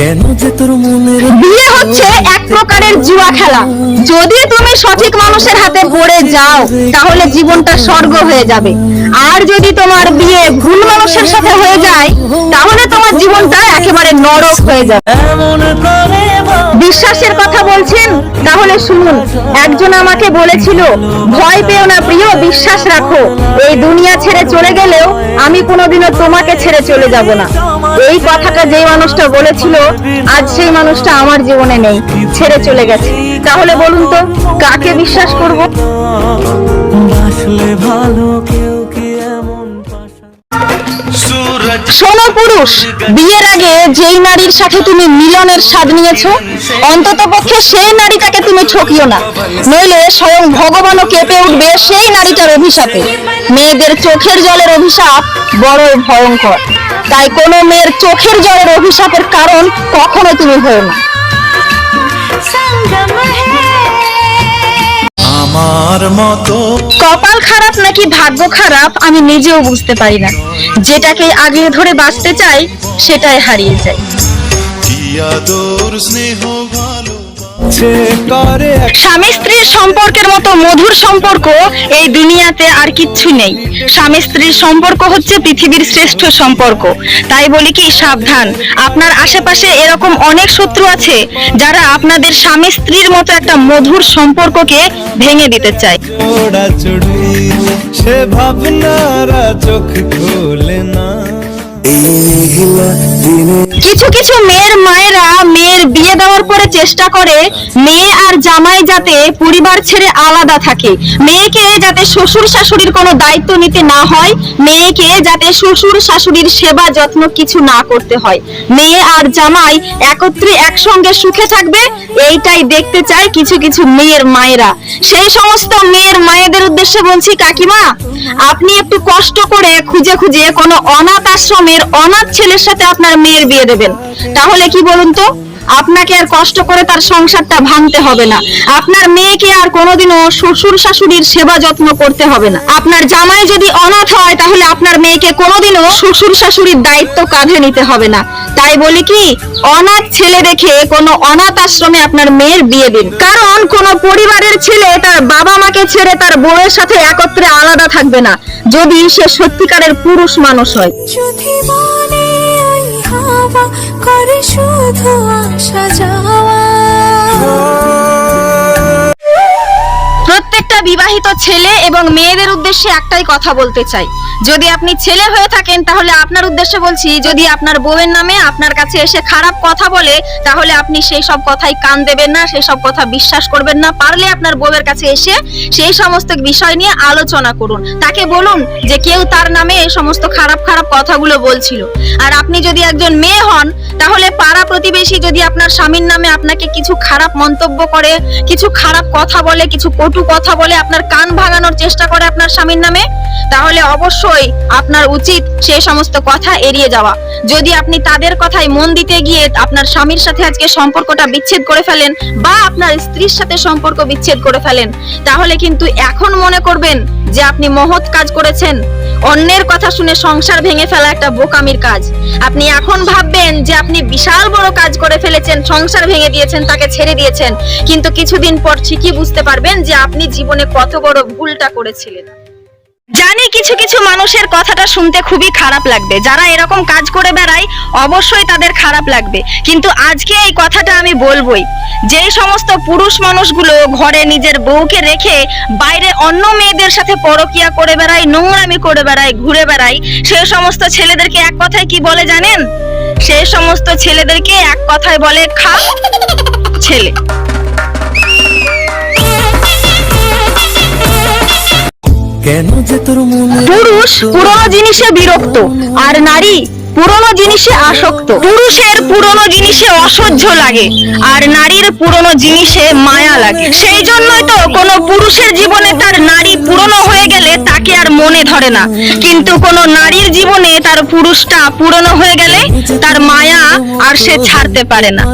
কেন যে তোর মনের বিয়ে হচ্ছে এক প্রকারের জুয়া খেলা। যদি তুমি সঠিক মানুষের হাতে পড়ে যাও তাহলে জীবনটা স্বর্গ হয়ে যাবে। আর যদি তোমার বিয়ে ভুল মানুষের সাথে হয়ে যায় তাহলে তোমার জীবনটা একেবারে নরক হয়ে যাবে। বিশ্বাসের কথা বলছেন তাহলে শুনুন, একজন আমাকে বলেছিল, ভয় পেও না প্রিয়, বিশ্বাস রাখো, এই দুনিয়া ছেড়ে চলে গেলেও আমি কোনোদিনও তোমাকে ছেড়ে চলে যাব না। এই কথাটা যেই মানুষটা বলেছিল, আজ সেই মানুষটা আমার জীবনে নেই, ছেড়ে চলে গেছে। তাহলে বলুন তো, কাকে বিশ্বাস করব? ভালো শোনো পুরুষ, বিয়ের আগে যেই নারীর সাথে তুমি মিলনের স্বাদ নিয়েছো, অন্তত পক্ষে সেই নারীটাকে তুমি ঠকিও না। নইলে স্বয়ং ভগবানও কেঁপে উঠবে সেই নারীটার অভিশাপে। মেয়েদের চোখের জলের অভিশাপ বড়ই ভয়ঙ্কর। তাই কোনো মেয়ের চোখের জলের অভিশাপের কারণ কখনো তুমি হও না। আমার মতো। কপাল খারাপ নাকি ভাগ্য খারাপ আমি নিজেও বুঝতে পারি না। যেটাকে আগে ধরে বাঁচতে চাই সেটাই হারিয়ে যায়। কি আদর স্নেহ ভালো স্বামী স্ত্রীর সম্পর্কের মতো মধুর সম্পর্ক এই দুনিয়াতে আর কিচ্ছু নেই। স্বামী স্ত্রীর সম্পর্ক হচ্ছে পৃথিবীর শ্রেষ্ঠ সম্পর্ক। তাই বলি কি সাবধান। আপনার আশেপাশে এরকম অনেক শত্রু আছে যারা আপনাদের স্বামী স্ত্রীর মতো একটা মধুর সম্পর্ককে ভেঙে দিতে চায়। সে ভাবনারা চোখ খোলে না। কিছু কিছু মেয়ের মায়েরা মেয়ের বিয়ে দেওয়ার পরে চেষ্টা করে মেয়ে আর জামাই যাতে পরিবার ছেড়ে আলাদা থাকে। মেয়েকে যাতে শ্বশুর শাশুড়ির কোনো দায়িত্ব নিতে না হয়, মেয়েকে যাতে শ্বশুর শাশুড়ির সেবা যত্ন কিছু না করতে হয়। মেয়ে আর জামাই একত্রে একসঙ্গে সুখে থাকবে, এইটাই দেখতে চায় কিছু কিছু মেয়ের মায়েরা। সেই সমস্ত মেয়ের মায়েদের উদ্দেশ্যে বলছি, কাকিমা আপনি একটু কষ্ট করে খুঁজে খুঁজে কোনো অনাথ আশ্রমের অনাথ ছেলের সাথে আপনার মেয়ের বিয়ে দেবেন। তাহলে কি বলুন তো? আপনাকে আর কষ্ট করে তার সংসারটা ভাঙতে হবে না। আপনার মেয়েকে আর কোনোদিনও শ্বশুর শাশুড়ির সেবা যত্ন করতে হবে না। আপনার জামাই যদি অনাথ হয়, তাহলে আপনার মেয়েকে কোনোদিনও শ্বশুর শাশুড়ির দায়িত্ব কাঁধে নিতে হবে না। তাই বলি কি, অনাথ ছেলে দেখে কোনো অনাথ আশ্রমে আপনার মেয়ের বিয়ে দিন। কারণ কোন পরিবারের ছেলে তার বাবা মাকে ছেড়ে তার বউয়ের সাথে একত্রে আলাদা থাকবে না, যদি সে সত্যিকারের পুরুষ মানুষ হয়। যদি মনে ওই হাওয়া বিবাহিত ছেলে এবং মেয়েদের উদ্দেশ্যে একটাই কথা বলতে চাই। যদি আপনি ছেলে হয়ে থাকেন, তাহলে আপনার উদ্দেশ্যে বলছি, যদি আপনার বউয়ের নামে আপনার কাছে এসে খারাপ কথা বলে, তাহলে আপনি সেই সব কথাই কান দেবেন না, সেই সব কথা বিশ্বাস করবেন না। পারলে আপনার বউয়ের কাছে এসে সেই সমস্ত বিষয় নিয়ে আলোচনা করুন। তাকে বলুন যে কেউ তার নামে এই সমস্ত খারাপ খারাপ কথাগুলো বলছিল। আর আপনি যদি একজন মেয়ে হন, তাহলে পাড়া প্রতিবেশী যদি আপনার স্বামীর নামে আপনাকে কিছু খারাপ মন্তব্য করে, কিছু খারাপ কথা বলে, কিছু কটু কথা বলে আপনার কান ভাঙানোর চেষ্টা করে আপনার স্বামীর নামে, তাহলে অবশ্যই আপনার উচিত সেই সমস্ত কথা এড়িয়ে যাওয়া। যদি আপনি তাদের কথায় মন দিতে গিয়ে আপনার স্বামীর সাথে আজকে সম্পর্কটা বিচ্ছেদ করে ফেলেন বা আপনার স্ত্রীর সাথে সম্পর্ক বিচ্ছেদ করে ফেলেন, তাহলে কিন্তু এখন মনে করবেন যে আপনি মহৎ কাজ করেছেন। অন্যের কথা শুনে সংসার ভেঙে ফেলা একটা বোকামির কাজ। আপনি এখন ভাববেন যে আপনি বিশাল বড় কাজ করে ফেলেছেন, সংসার ভেঙে দিয়েছেন, তাকে ছেড়ে দিয়েছেন। কিন্তু কিছুদিন পর ঠিকই বুঝতে পারবেন যে আপনি জীবনে কত বড় ভুলটা করেছিলেন। জানি কিছু কিছু মানুষের কথাটা শুনতে খুবই খারাপ লাগবে। যারা এরকম কাজ করে বেড়ায়, অবশ্যই তাদের খারাপ লাগবে। কিন্তু আজকে এই কথাটা আমি বলবোই। যেই সমস্ত পুরুষ মানুষগুলো ঘরে নিজের বউকে রেখে বাইরে অন্য মেয়েদের সাথে পরকিয়া করে বেড়ায়, নোংরামি করে বেড়ায়, ঘুরে বেড়ায় সেই সমস্ত ছেলেদেরকে এক কথায় কি বলে জানেন? সেই সমস্ত ছেলেদেরকে এক কথায় বলে খা ছেলে। পুরুষ পুরনো জিনিসে বিরক্ত আর নারী পুরনো জিনিসে আসক্ত। পুরুষের পুরনো জিনিসে অসহ্য লাগে আর নারীর পুরনো জিনিসে মায়া লাগে। সেই জন্যই তো কোনো পুরুষের জীবনে তার নারী পুরনো হয়ে গেলে তাকে আর মনে ধরে না। কিন্তু কোনো নারীর জীবনে তার পুরুষটা পুরনো হয়ে গেলে তার মায়া আর সে ছাড়তে পারে না।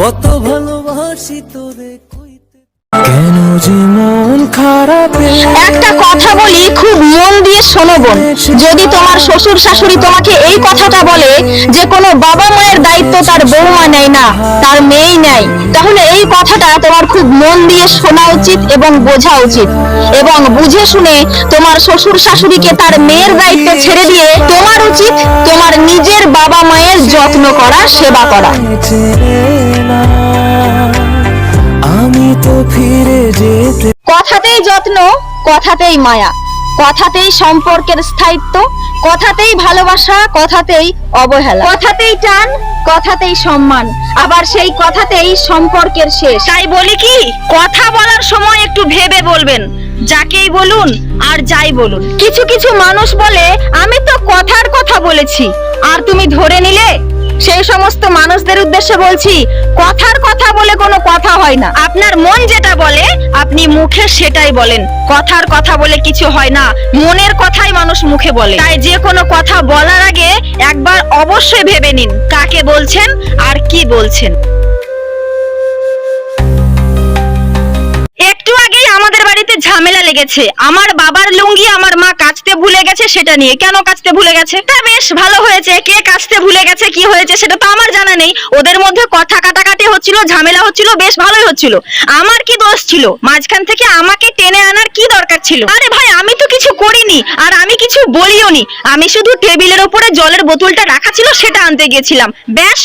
কত ভালোবাসি তোরে। কেন যে মন খারাপে? একটা কথা বলি খুব মন দিয়ে শোনো বোন। যদি তোমার শ্বশুর শাশুড়ি তোমাকে এই কথাটা বলে যে কোনো বাবা মায়ের দায়িত্ব তার বৌমা নেয় না তার মেয়েই নেয় তাহলে এই কথাটা তোমার খুব মন দিয়ে শোনা উচিত এবং বোঝা উচিত। এবং বুঝে শুনে তোমার শ্বশুর শাশুড়িকে তার মেয়ের দায়িত্ব ছেড়ে দিয়ে তোমার উচিত তোমার নিজের বাবা মায়ের যত্ন করা সেবা করা। তো ফিরে যেতে। কথাতেই যত্ন কথাতেই মায়া কথাতেই সম্পর্কের স্থায়িত্ব কথাতেই ভালোবাসা কথাতেই অবহেলা। কথাতেই টান কথাতেই সম্মান আবার সেই কথাতেই সম্পর্কের শেষ। তাই বলি কি কথা বলার সময় একটু ভেবে বলবেন যাকেই বলুন আর যাই বলুন। কিছু কিছু মানুষ বলে আমি তো কথার কথা বলেছি আর তুমি ধরে নিলে? সেই সমস্ত মানুষদের উদ্দেশ্যে বলছি কথার কথা কথা হয় না। আপনার মন যেটা বলে, আপনি মুখে সেটাই বলেন। কথার কথা বলে কিছু হয় না। মনের কথাই মানুষ মুখে বলে। তাই যে কোনো কথা বলার আগে একবার অবশ্যই ভেবে নিন, কাকে বলছেন আর কি বলছেন। একটু আগেই আমাদের বাড়িতে ঝামেলা লেগেছে। আমার বাবার লুঙ্গি, আমার মা গেছে সেটা নিয়ে। কেন কাচতে ভুলে গেছে? তা বেশ, ভালো হয়েছে। কে কাচতে ভুলে গেছে, কি হয়েছে সেটা তো আমার জানা নেই। ওদের মধ্যে কথা কাটাকাটি হচ্ছিল, ঝামেলা হচ্ছিল, বেশ ভালোই হচ্ছিল। আমার কি দোষ ছিল? মাঝখান থেকে আমাকে টেনে আনার কি দরকার ছিল? আরে ভাই, আমি তো কিছু করিনি আর আমি কিছু বলিও নি আমি শুধু টেবিলের উপরে জলের বোতলটা রাখা ছিল, সেটা আনতে গেছিলাম। ব্যাস,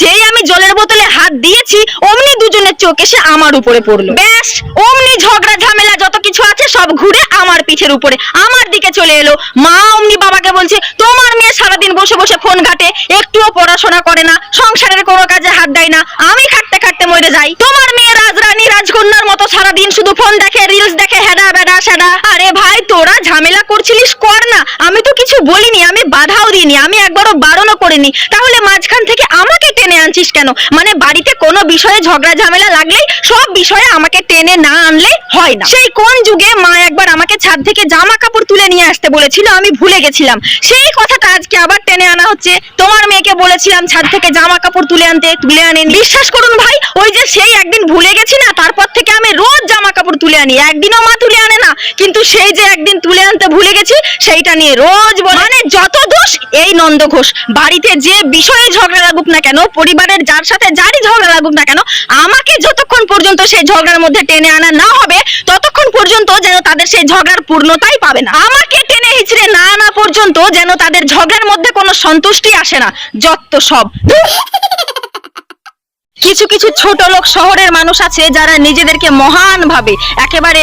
যেই আমি জলের বোতলে হাত দিয়েছি, অমনি দুজনের চোখ এসে আমার উপরে পড়ল। ব্যাস, অমনি ঝগড়া, ঝামেলা, যত কিছু আছে সব ঘুরে আমার পিঠের উপরে, আমার দিকে চলে এলো। মা অমনি বাবাকে বলছে, তোমার মেয়ে সারাদিন বসে বসে ফোন ঘাটে, একটুও পড়াশোনা করে না, সংসারের কোনো কাজে হাত দেয় না, আমি খাটতে খাটতে মরে যাই। তোমার মেয়ে রাজরানী, রাজকন্যার মতো সারাদিন শুধু ফোন দেখে রিলস দেখে হেডা বেডা সেডা আরে ভাই তোরা ঝামেলা করছিলিস কর না। আমি তো কিছু বলিনি, আমি বাধাও দিইনি, আমি একবারও বারণও করিনি। তাহলে মাঝখান থেকে আমাকে টেনে আনছিস কেন? মানে বাড়িতে কোনো বিষয়ে ঝগড়া ঝামেলা লাগলেই সব বিষয়ে আমাকে টেনে না আনলে হয় না। সেই কোন যুগে মা একবার আমাকে ছাদ থেকে জামা কাপড় তুলে নিয়ে আসতে বলেছিল, আমি ভুলে গেছিলাম। সেই কথাটা আজকে আবার টেনে আনা হচ্ছে। তোমার মেয়েকে বলেছিলাম ছাদ থেকে জামা কাপড় তুলে আনতে, তুলে আনেনি। বিশ্বাস করুন ভাই, ওই যে সেই একদিন ভুলে গেছি না, তারপর থেকে আমি রোজ জামা কাপড় তুলে আনি। একদিনও মা তুলে আনে না। কিন্তু সেই যে একদিন তুলে আনতে ভুলে গেছি, সেইটা নিয়ে রোজ মানে যত দোষ, এই নন্দ ঘোষ। বাড়িতে যে বিষয়ে ঝগড়া লাগুক না কেন, পরিবারের যার সাথে যারই ঝগড়া লাগুক না কেন, আমাকে যতক্ষণ পর্যন্ত সেই ঝগড়ার মধ্যে টেনে আনা না হবে, ততক্ষণ পর্যন্ত যেন তাদের সেই ঝগড়ার পূর্ণতাই পাবে না। আমাকে টেনে হিচড়ে না আনা পর্যন্ত যেন তাদের ঝগড়ার মধ্যে কোনো সন্তুষ্টি আসে না। যত সব! কিছু কিছু ছোট লোক শহরের মানুষ আছে যারা নিজেদেরকে মহান ভাবে, একেবারে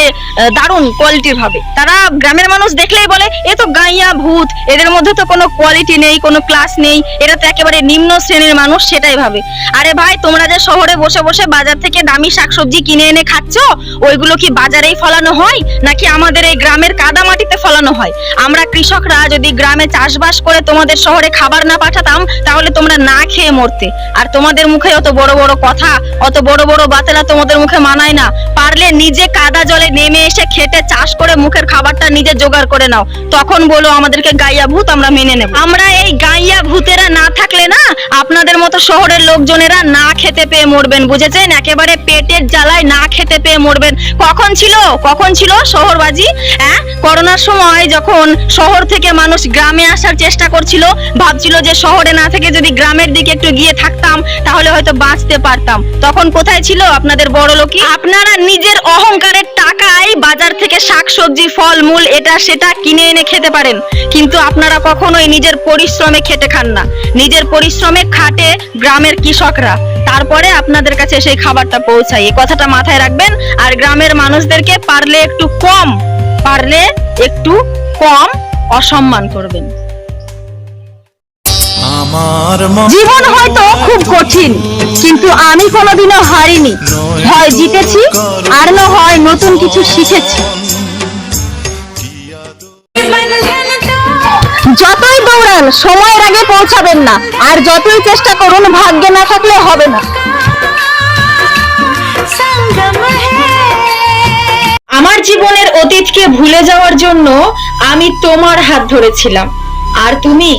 দারুণ কোয়ালিটির ভাবে। তারা গ্রামের মানুষ দেখলেই বলে, এ তো গাইয়া ভূত, এদের মধ্যে তো কোনো কোয়ালিটি নেই, কোনো ক্লাস নেই, এরা তো একেবারে নিম্ন শ্রেণির মানুষ, সেটাই ভাবে। আরে ভাই, তোমরা যে শহরে বসে বসে বাজার থেকে দামি শাকসবজি কিনে এনে খাচ্ছ, ওইগুলো কি বাজারেই ফলানো হয়? নাকি আমাদের এই গ্রামের কাদা মাটিতে ফলানো হয়? আমরা কৃষকরা যদি গ্রামে চাষবাস করে তোমাদের শহরে খাবার না পাঠাতাম, তাহলে তোমরা না খেয়ে মরতে। আর তোমাদের মুখে অত বড় বড় কথা। অত বড় বড় বাতেলা তোমাদের মুখে মানায় না। পারলে নিজে কাদা জলে নেমে এসে খেটে চাষ করে মুখের খাবারটা নিজে জোগাড় করে নাও। তখন বলো আমাদেরকে গাইয়া ভূত আমরা মেনে নেব। আমরা এই গাইয়া ভূতেরা না থাকলে না, আপনাদের মতো শহরের লোকজনেরা না খেতে পেয়ে মরবেন, বুঝেছেন? একেবারে পেটের জ্বালায় না খেতে পেয়ে মরবেন। কখন ছিল? কখন ছিল শহরবাজি? হ্যাঁ করোনার সময় যখন শহর থেকে মানুষ গ্রামে আসার চেষ্টা করছিল, ভাবছিল যে শহরে না থেকে যদি গ্রামের দিকে একটু গিয়ে থাকতাম, তাহলে হয়তো বাঁচতে পারতাম। তখন কোথায় ছিল আপনাদের বড় লোকই? আপনারা নিজের অহংকারের টাকায় বাজার থেকে শাকসবজি ফল মূল এটা সেটা কিনে এনে খেতে পারেন। কিন্তু আপনারা কখনোই নিজের পরিশ্রমে খেতে খান না। নিজের পরিশ্রমে খাটে গ্রামের কৃষকরা। তারপরে আপনাদের কাছে সেই খাবারটা পৌঁছায়। এই কথাটা মাথায় রাখবেন। আর গ্রামের মানুষদেরকে পারলে একটু কম, পারলে একটু কম অসম্মান করবেন। জীবন হয়তো খুব কঠিন, কিন্তু আমি কোনোদিনও হারিনি। হয় জিতেছি, আর না হয় নতুন কিছু শিখেছি। যতই দৌড়ান, সময়ের আগে পৌঁছাবেন না, আর যতই চেষ্টা করুন, ভাগ্যে না থাকলে হবে না। আমার জীবনের অতীতকে ভুলে যাওয়ার জন্য আমি তোমার হাত ধরেছিলাম। আর তুমি?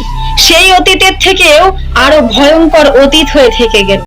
সেই অতীতের থেকেও আরও ভয়ঙ্কর অতীত হয়ে থেকে গেল।